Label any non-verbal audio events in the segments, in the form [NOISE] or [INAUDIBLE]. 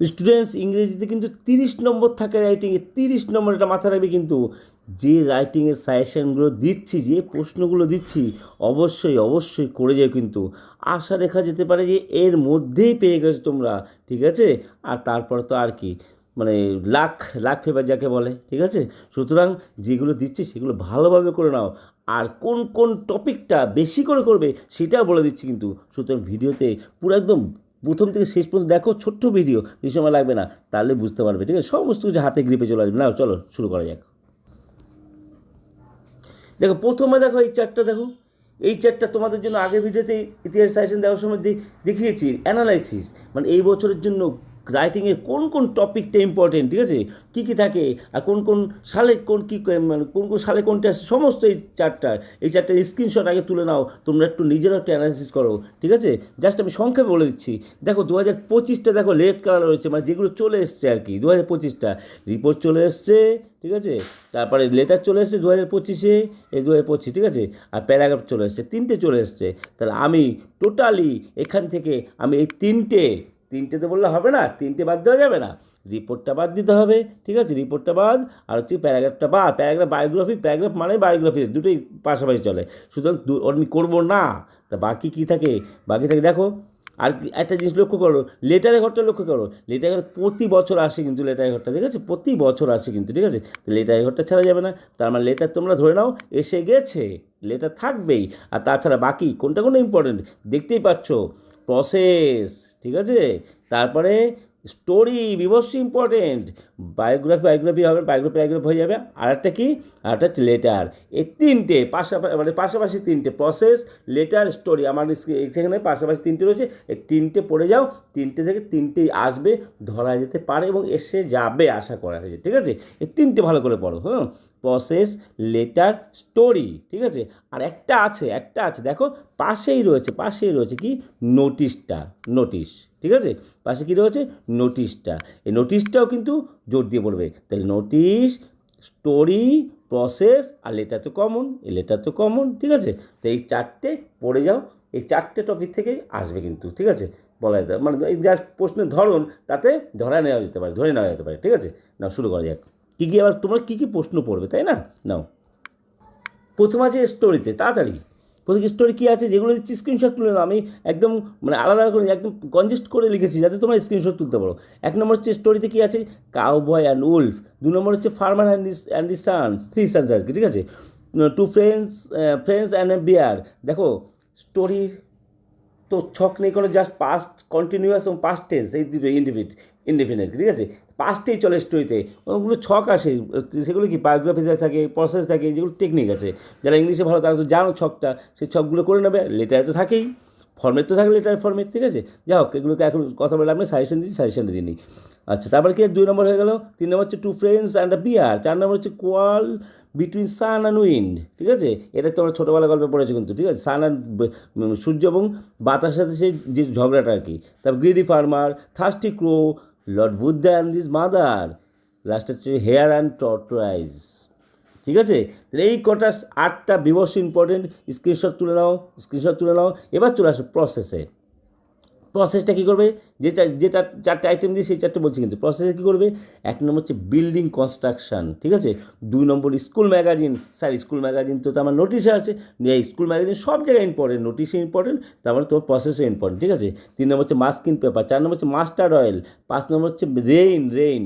Students ইংরেজিতে কিন্তু তিরিশ নম্বর থাকে রাইটিংয়ে তিরিশ নম্বর এটা মাথায় রাখবে কিন্তু যে রাইটিংয়ের সাজেশানগুলো দিচ্ছি, যে প্রশ্নগুলো দিচ্ছি, অবশ্যই অবশ্যই করে যাও কিন্তু। আশা রেখা যেতে পারে যে এর মধ্যেই পেয়ে গেছো তোমরা, ঠিক আছে? আর তারপর তো আর কি মানে লাখ লাখ ফেভার যাকে বলে, ঠিক আছে? সুতরাং যেগুলো দিচ্ছি সেগুলো ভালোভাবে করে নাও। আর কোন কোন টপিকটা বেশি করে করবে সেটা বলে দিচ্ছি কিন্তু। সুতরাং ভিডিওতে পুরো একদম প্রথম থেকে শেষ পর্যন্ত দেখো ছোট্ট ভিডিও, বেশি সময় লাগবে না, তাহলে বুঝতে পারবে, ঠিক আছে? সমস্ত কিছু হাতে গ্রিপে চলে আসবে। না চলো, শুরু করা যাক। দেখো, প্রথমে দেখো এই চারটা দেখো। এই চারটা তোমাদের জন্য আগের ভিডিওতে ইতিহাস সাজেশন দেওয়ার সময় দেখিয়েছি অ্যানালাইসিস মানে এই বছরের জন্য রাইটিংয়ের কোন কোন টপিকটা ইম্পর্টেন্ট ঠিক আছে? কী কী থাকে? আর কোন কোন সালে কোন কী মানে কোন কোন সালে কোনটা আসে সমস্ত এই চারটা, এই চারটার স্ক্রিনশট আগে তুলে নাও, তোমরা একটু নিজেরাও একটু অ্যানালাইসিস করো, ঠিক আছে? জাস্ট আমি সংক্ষেপে বলে দিচ্ছি। দেখো দু হাজার পঁচিশটা দেখো লেট কালার রয়েছে মানে যেগুলো চলে এসছে আর কি দু হাজার পঁচিশটা। রিপোর্ট চলে এসছে, ঠিক আছে? তারপরে লেটার চলে এসছে দু হাজার পঁচিশে, এই দু হাজার পঁচিশ, ঠিক আছে? আর প্যারাগ্রাফ চলে এসছে, তিনটে চলে এসছে। তাহলে আমি টোটালি এখান থেকে আমি এই তিনটে তিনটেতে বললে হবে না, তিনটে বাদ দেওয়া যাবে না। রিপোর্টটা বাদ দিতে হবে, ঠিক আছে? রিপোর্টটা বাদ, আর হচ্ছে প্যারাগ্রাফটা বাদ। প্যারাগ্রাফ, বায়োগ্রাফি, প্যারাগ্রাফ মানে বায়োগ্রাফি, দুটোই পাশাপাশি চলে। সুতরাং আমি করব না। তা বাকি কী থাকে? বাকি থাকে, দেখো, আর একটা জিনিস লক্ষ্য করো লেটারের ঘরটা লক্ষ্য করো। লেটার ঘর প্রতি বছর আসে কিন্তু লেটারের ঘরটা ঠিক আছে? প্রতি বছর আসে কিন্তু, ঠিক আছে? তো লেটারের ঘরটা ছাড়া যাবে না। তার মানে লেটার তোমরা ধরে নাও, এসে গেছে লেটার থাকবেই। আর তাছাড়া বাকি কোনটা কোনটা ইম্পর্টেন্ট দেখতেই পাচ্ছ প্রসেস ঠিক আছে? তারপরে স্টোরি বিভস্য ইম্পর্টেন্ট বায়োগ্রাফি বায়োগ্রাফি হবে বায়োগ্রাফি বায়োগ্রাফি হয়ে যাবে। আর একটা কি? আর একটা হচ্ছে লেটার এই তিনটে পাশাপাশি মানে পাশাপাশি তিনটে প্রসেস লেটার স্টোরি আমার এখানে পাশাপাশি তিনটে রয়েছে। এই তিনটে পড়ে যাও। তিনটে থেকে তিনটেই আসবে, ধরা যেতে পারে এবং এসে যাবে আশা করা হয়েছে। ঠিক আছে? এই তিনটে ভালো করে পড়ো হ্যাঁ প্রসেস লেটার স্টোরি ঠিক আছে? আর একটা আছে একটা আছে। দেখো, পাশেই রয়েছে পাশেই রয়েছে কি? নোটিশটা নোটিশ ঠিক আছে? পাশে কী রয়েছে? নোটিশটা এই নোটিশটাও কিন্তু জোর দিয়ে পড়বে তাহলে নোটিশ স্টোরি প্রসেস আর লেটার তো কমন এই লেটার তো কমন ঠিক আছে? তো এই চারটে পড়ে যাও। এই চারটে টপিক থেকে আসবে কিন্তু, ঠিক আছে? বলা যেতে মানে এই যা প্রশ্নের ধরন তাতে ধরা নেওয়া যেতে পারে, ধরে নেওয়া যেতে পারে, ঠিক আছে? নাও, শুরু করা যাক। কী কী আবার তোমরা কী কী প্রশ্ন পড়বে, তাই না? নাও। প্রথম আছে স্টোরিতে তাড়াতাড়ি। প্রথম স্টোরি কী আছে যেগুলো দিচ্ছি স্ক্রিনশট তুলে নাও। আমি একদম মানে আলাদা করে একদম কনজেস্ট করে লিখেছি যাতে তোমরা স্ক্রিনশট তুলতে পারো। এক নম্বর হচ্ছে স্টোরিতে কী আছে? কাউ বয় অ্যান্ড উলফ দু নম্বর হচ্ছে farmer and and the sons three sons আর কি, ঠিক আছে? Two friends friends and bear দেখো স্টোরির তো ছক নেই, কোনো জাস্ট পাস্ট কন্টিনিউয়াস এবং পাস্ট টেন্স এই দুটো ইন্ডিফিনিট ইন্ডিফিনিট ঠিক আছে? পাস্টেই চলে স্টোরিতে। ওগুলো ছক আসে সেগুলো কি বায়োগ্রাফিতে থাকে প্রসেস থাকে, যেগুলো টেকনিক আছে। যারা ইংলিশে ভালো, তারা তো জানো ছকটা। সেই ছকগুলো করে নেবে। লেটারে তো থাকেই। ফর্মেট তো থাকে লেটার ফর্মেট ঠিক আছে? যাই হোক, এগুলোকে এখন কথা বলে আপনি সাজেশন দিচ্ছি সাজেশন দিয়ে আচ্ছা তারপর কি? দুই নম্বর হয়ে গেল। তিন নম্বর হচ্ছে টু ফ্রেন্ডস অ্যান্ড বিয়ার চার নম্বর হচ্ছে quarrel between sun and wind ঠিক আছে? এটা তোমরা ছোটোবেলা গল্পে পড়েছো কিন্তু, ঠিক আছে? সান অ্যান্ড সূর্য এবং বাতাসের সাথে সেই যে ঝগড়াটা আর কি। তারপর greedy farmer thirsty crow lord Buddha and this mother last হচ্ছে হেয়ার অ্যান্ড টর্টোয়াইজ ঠিক আছে? তাহলে এই কটা আটটা বিবস ইম্পর্টেন্ট স্ক্রিনশট তুলে নাও স্ক্রিনশট তুলে নাও, এবার চলে আসো প্রসেসে প্রসেসটা কী করবে? যে যে চার- চারটে আইটেম দিয়ে সেই চারটে বলছি কিন্তু প্রসেসে কী করবে? এক নম্বর হচ্ছে বিল্ডিং কনস্ট্রাকশন ঠিক আছে? দুই number school magazine sir school magazine তো আমার নোটিশে আছে। এই স্কুল ম্যাগাজিন সব জায়গায় ইম্পর্টেন্ট নোটিশে ইম্পর্টেন্ট তারপরে তোমার প্রসেসও ইম্পর্টেন্ট ঠিক আছে? তিন নম্বর হচ্ছে মাস্কিন পেপার চার নম্বর হচ্ছে মাস্টার অয়েল পাঁচ নম্বর হচ্ছে রেইন রেইন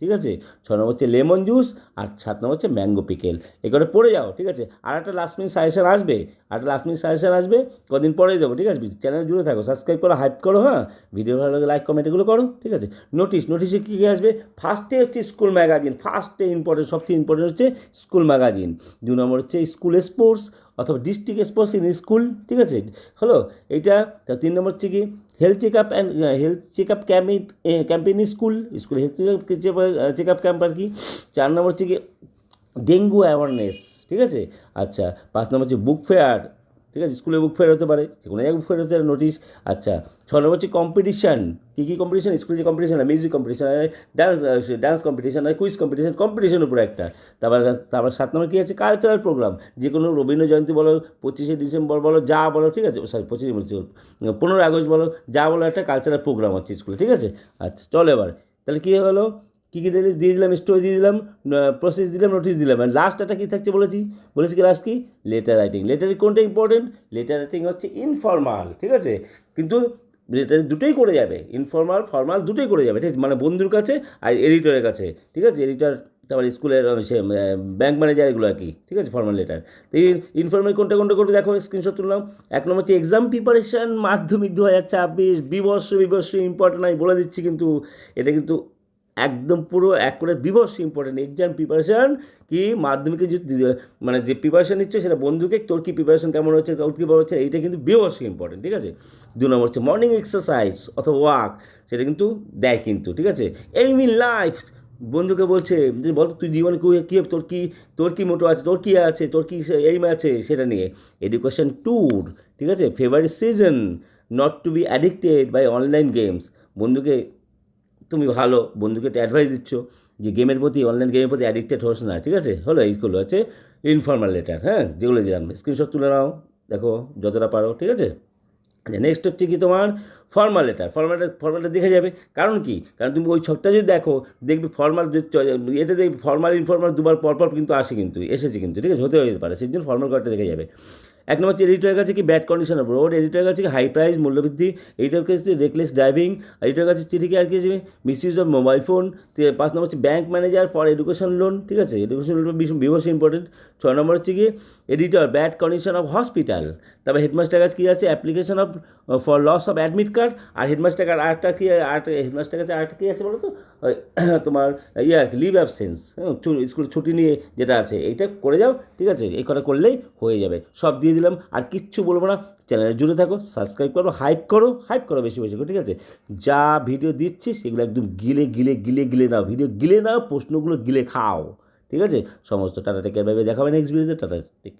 ঠিক আছে? ছ নম্বর হচ্ছে লেমন জুস আর সাত নম্বর হচ্ছে ম্যাঙ্গো পিকেল। এগুলো পড়ে যাও, ঠিক আছে? আর একটা লাস্ট মিনিট সাজেশন আসবে। আর একটা লাস্ট মিনিট সাজেশন আসবে, কদিন পরেই দেবো, ঠিক আছে? চ্যানেল জুড়ে থাকো সাবস্ক্রাইব করো হাইপ করো হ্যাঁ? ভিডিও ভালো লাগে লাইক কমেন্ট এগুলো করো, ঠিক আছে? নোটিশ নোটিশে কী কী আসবে? ফার্স্টে হচ্ছে স্কুল ম্যাগাজিন ফার্স্টে ইম্পর্টেন্ট সবচেয়ে ইম্পর্টেন্ট হচ্ছে স্কুল ম্যাগাজিন দু নম্বর হচ্ছে স্কুল স্পোর্টস অথবা ডিস্ট্রিক্ট স্পোর্টস ইন স্কুল ঠিক আছে? হলো এইটা তিন নম্বর হচ্ছে কি? Health check up and health check up campaign campaign school school health check up camp আর কি। চার নম্বর হচ্ছে কি ডেঙ্গু অ্যাওয়ারনেস ঠিক আছে? আচ্ছা পাঁচ নম্বর হচ্ছে বুক ফেয়ার ঠিক আছে? স্কুলে বুক ফেয়ার হতে পারে যে কোনো জায়গায় বুক ফেয়ার হতে পারে নোটিশ আচ্ছা। ছ নম্বর হচ্ছে কম্পিটিশান কী কী কম্পিটিশন স্কুলে যে কম্পিটিশন হয় মিউজিক কম্পিটিশন হয় ডান্স ডান্স কম্পিটিশন হয় কুইজ কম্পিটিশন কম্পিটিশনের উপরে একটা। তারপর তারপর সাত নম্বর কী আছে? কালচারাল প্রোগ্রাম যে কোনো রবীন্দ্র জয়ন্তী বলো, পঁচিশে ডিসেম্বর বলো, যা বলো, ঠিক আছে? সরি পঁচিশে বলছি পনেরোই আগস্ট বলো, যা বলো একটা কালচারাল প্রোগ্রাম হচ্ছে স্কুলে ঠিক আছে? আচ্ছা চলো এবার। তাহলে কী হলো? কী কী দিলে? দিয়ে দিলাম স্টোরি দিয়ে দিলাম প্রসেস দিলাম নোটিশ দিলাম। আর লাস্ট একটা কী থাকছে বলেছি? বলেছি কি লাস্ট কি? লেটার রাইটিং লেটারে কোনটা ইম্পর্টেন্ট লেটার রাইটিং হচ্ছে ইনফর্মাল ঠিক আছে? কিন্তু লেটার দুটোই করে যাবে। ইনফর্মাল ফর্মাল দুটোই করে যাবে, ঠিক আছে? মানে বন্ধুর কাছে আর এডিটরের কাছে, ঠিক আছে? এডিটর তারপর স্কুলের সে ব্যাঙ্ক ম্যানেজার এগুলো আর কি, ঠিক আছে? ফর্মাল লেটার তো এই ইনফর্মাল কোনটা কোনটা করবে? দেখো স্ক্রিনশট তুললাম। এক নম্বর হচ্ছে এক্সাম প্রিপারেশন মাধ্যমিক দু হাজার ছাব্বিশ, বিবর্ষ বিবর্ষ ইম্পর্টেন্ট আমি বলে দিচ্ছি কিন্তু এটা কিন্তু একদম পুরো করে বিবর্ষ ইম্পর্টেন্ট এক্সাম প্রিপারেশন কি মাধ্যমিকে যে মানে যে প্রিপারেশন নিচ্ছে সেটা বন্ধুকে, তোর কী প্রিপারেশান কেমন হচ্ছে, তোর কী হচ্ছে, এইটা কিন্তু বিবর্ষ ইম্পর্টেন্ট ঠিক আছে? দু নম্বর হচ্ছে মর্নিং এক্সারসাইজ অথবা ওয়াক সেটা কিন্তু দেয় কিন্তু, ঠিক আছে? এই মিন লাইফ বন্ধুকে বলছে, যে বল তুই জীবনে কী- কী, তোর কী, তোর কি মোটো আছে, তোর কী আছে, তোর কি এইম আছে? সেটা নিয়ে এডুকেশন ট্যুর ঠিক আছে? Favourite season not to be addicted by online games বন্ধুকে তুমি ভালো, বন্ধুকে একটা অ্যাডভাইস দিচ্ছ যে গেমের প্রতি অনলাইন গেমের প্রতি অ্যাডিক্টেড হোস না, ঠিক আছে? হলো এইগুলো হচ্ছে ইনফর্মাল লেটার হ্যাঁ? যেগুলো দিলাম স্ক্রিনশট তুলে নাও, দেখো, যতটা পারো, ঠিক আছে? আচ্ছা নেক্সট হচ্ছে কি তোমার ফর্মাল লেটার ফর্মাল ফর্মালটা দেখে যাবে। কারণ কি? কারণ তুমি ওই ছকটা যদি দেখো, দেখবে ফর্মাল এতে দেখবে ফর্মাল ইনফর্মাল দুবার পরপর কিন্তু আসে কিন্তু, এসেছে কিন্তু, ঠিক আছে? হতে হতে পারে, সেই জন্য ফর্মাল কার্ডটা দেখে যাবে। এক নম্বর হচ্ছে এডিটরের কাছে কি ব্যাড কন্ডিশন অফ রোড এডিটরের কাছে কি হাই প্রাইস মূল্যবৃদ্ধি এডিটরের কাছে রেকলেস ড্রাইভিং এডিটরের কাছে চিঠি কি আর কি misuse of mobile phone পাঁচ নম্বর হচ্ছে bank manager for education loan ঠিক আছে? এডুকেশন লোন বিভস ইম্পর্টেন্ট ছয় নম্বর হচ্ছে কি editor bad condition of hospital তারপর হেডমাস্টার কাছে কী আছে? Application of for loss of admit card R headmaster card আরেকটা কি, আর হেডমাস্টার কাছে আরেকটা কী আছে বলো তো [CLEARS THROAT] তোমার ইয়ে আর কি লিভ অ্যাবসেন্স স্কুল ছুটি নিয়ে যেটা আছে, এইটা করে যাও, ঠিক আছে? এই কটা করলেই হয়ে যাবে। সব দিয়ে দিলাম, আর কিচ্ছু বলব না চ্যানেলে জুড়ে থাকো সাবস্ক্রাইব করো হাইপ করো হাইপ করো বেশি বেশি করে, ঠিক আছে? যা ভিডিও দিচ্ছি, সেগুলো একদম গিলে গিলে গিলে গিলে নাও ভিডিও গিলে নাও, প্রশ্নগুলো গিলে খাও, ঠিক আছে? সমস্ত, টাটা টেক কেয়ার ভাবে দেখাবে নেক্সট ভিডিওতে টাটা টেক